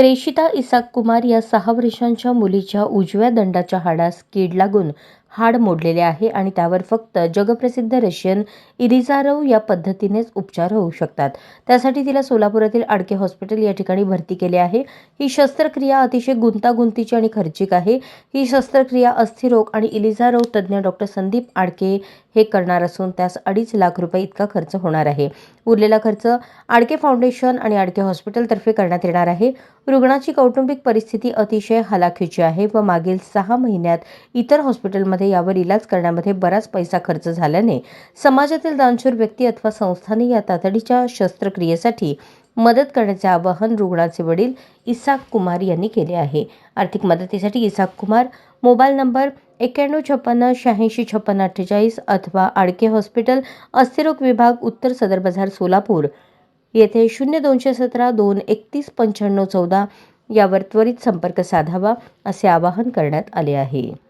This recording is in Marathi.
प्रेषिता इसाक कुमार या सहा वर्षांच्या मुलीच्या उजव्या दंडाच्या हाडास कीड लागून हाड मोडलेले आहे आणि त्यावर फक्त जगप्रसिद्ध रशियन इलिझारोव या पद्धतीनेच उपचार होऊ शकतात. त्यासाठी तिला सोलापुरातील आडके हॉस्पिटल या ठिकाणी भरती केले आहे. ही शस्त्रक्रिया अतिशय गुंतागुंतीची आणि खर्चिक आहे. ही शस्त्रक्रिया अस्थिरोग आणि इलिझारोव तज्ज्ञ डॉक्टर संदीप आडके हे करणार असून त्यास अडीच लाख रुपये इतका खर्च होणार आहे. उरलेला खर्च आडके फाउंडेशन आणि आडके हॉस्पिटलतर्फे करण्यात येणार आहे. रुग्णाची कौटुंबिक परिस्थिती अतिशय हलाखीची आहे व मागील सहा महिन्यात इतर हॉस्पिटलमध्ये यावर इलाज करण्यामध्ये बराच पैसा खर्च झाल्याने समाजातील दानशूर व्यक्ती अथवा संस्थांनी या तातडीच्या शस्त्रक्रियेसाठी मदत करण्याचे आवाहन रुग्णाचे वडील इसाक कुमार यांनी केले आहे. आर्थिक मदतीसाठी इसाक कुमार मोबाईल नंबर एक्क्याण्णव छप्पन्न शहाऐंशी छप्पन्न अठ्ठेचाळीस अथवा आडके हॉस्पिटल अस्थिरोग विभाग उत्तर सदर बाजार सोलापूर. येथे शून्य दोनशे सतरा दोन एकतीस पंच्याण्णव चौदा यावर त्वरित संपर्क साधावा असे आवाहन करण्यात आले आहे.